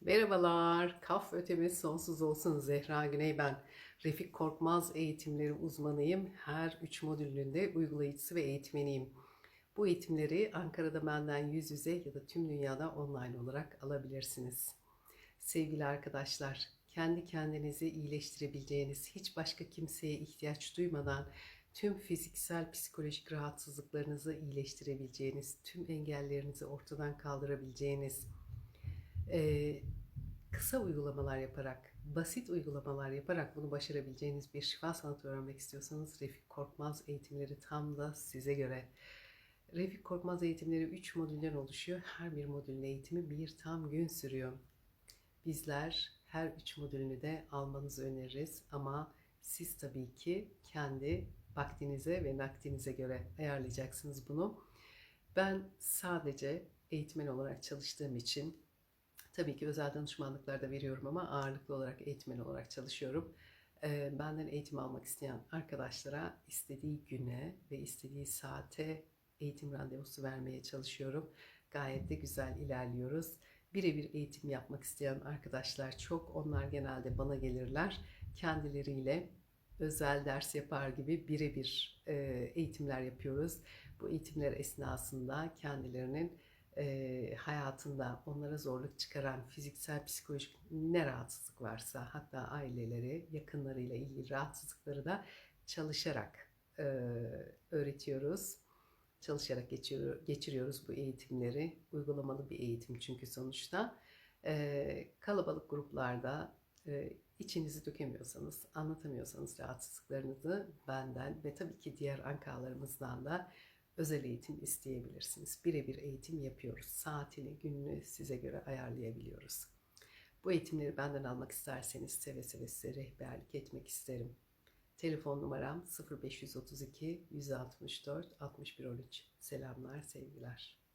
Merhabalar, kaf ötemiz sonsuz olsun. Zehra Güney ben. Refik Korkmaz eğitimleri uzmanıyım. Her üç modülünün de uygulayıcısı ve eğitmeniyim. Bu eğitimleri Ankara'da benden yüz yüze ya da tüm dünyada online olarak alabilirsiniz. Sevgili arkadaşlar, kendi kendinizi iyileştirebileceğiniz, hiç başka kimseye ihtiyaç duymadan tüm fiziksel, psikolojik rahatsızlıklarınızı iyileştirebileceğiniz, tüm engellerinizi ortadan kaldırabileceğiniz, e, kısa uygulamalar yaparak, basit uygulamalar yaparak bunu başarabileceğiniz bir şifa sanatı öğrenmek istiyorsanız Refik Korkmaz eğitimleri tam da size göre. Refik Korkmaz eğitimleri 3 modülden oluşuyor. Her bir modülün eğitimi bir tam gün sürüyor. Bizler her üç modülünü de almanızı öneririz ama siz tabii ki kendi vaktinize ve nakdinize göre ayarlayacaksınız bunu. Ben sadece eğitmen olarak çalıştığım için tabii ki özel danışmanlıklar da veriyorum ama ağırlıklı olarak eğitmen olarak çalışıyorum. Benden eğitim almak isteyen arkadaşlara istediği güne ve istediği saate eğitim randevusu vermeye çalışıyorum. Gayet de güzel ilerliyoruz. Birebir eğitim yapmak isteyen arkadaşlar çok. Onlar genelde bana gelirler. Kendileriyle özel ders yapar gibi birebir eğitimler yapıyoruz. Bu eğitimler esnasında kendilerinin e, hayatında onlara zorluk çıkaran fiziksel, psikolojik ne rahatsızlık varsa hatta aileleri, yakınlarıyla ilgili rahatsızlıkları da çalışarak e, öğretiyoruz. Çalışarak geçiriyor, geçiriyoruz bu eğitimleri. Uygulamalı bir eğitim çünkü sonuçta. E, kalabalık gruplarda e, içinizi dökemiyorsanız, anlatamıyorsanız rahatsızlıklarınızı benden ve tabii ki diğer ankalarımızdan da özel eğitim isteyebilirsiniz. Birebir eğitim yapıyoruz. Saatini, gününü size göre ayarlayabiliyoruz. Bu eğitimleri benden almak isterseniz seve seve size rehberlik etmek isterim. Telefon numaram 0532 164 6113. Selamlar, sevgiler.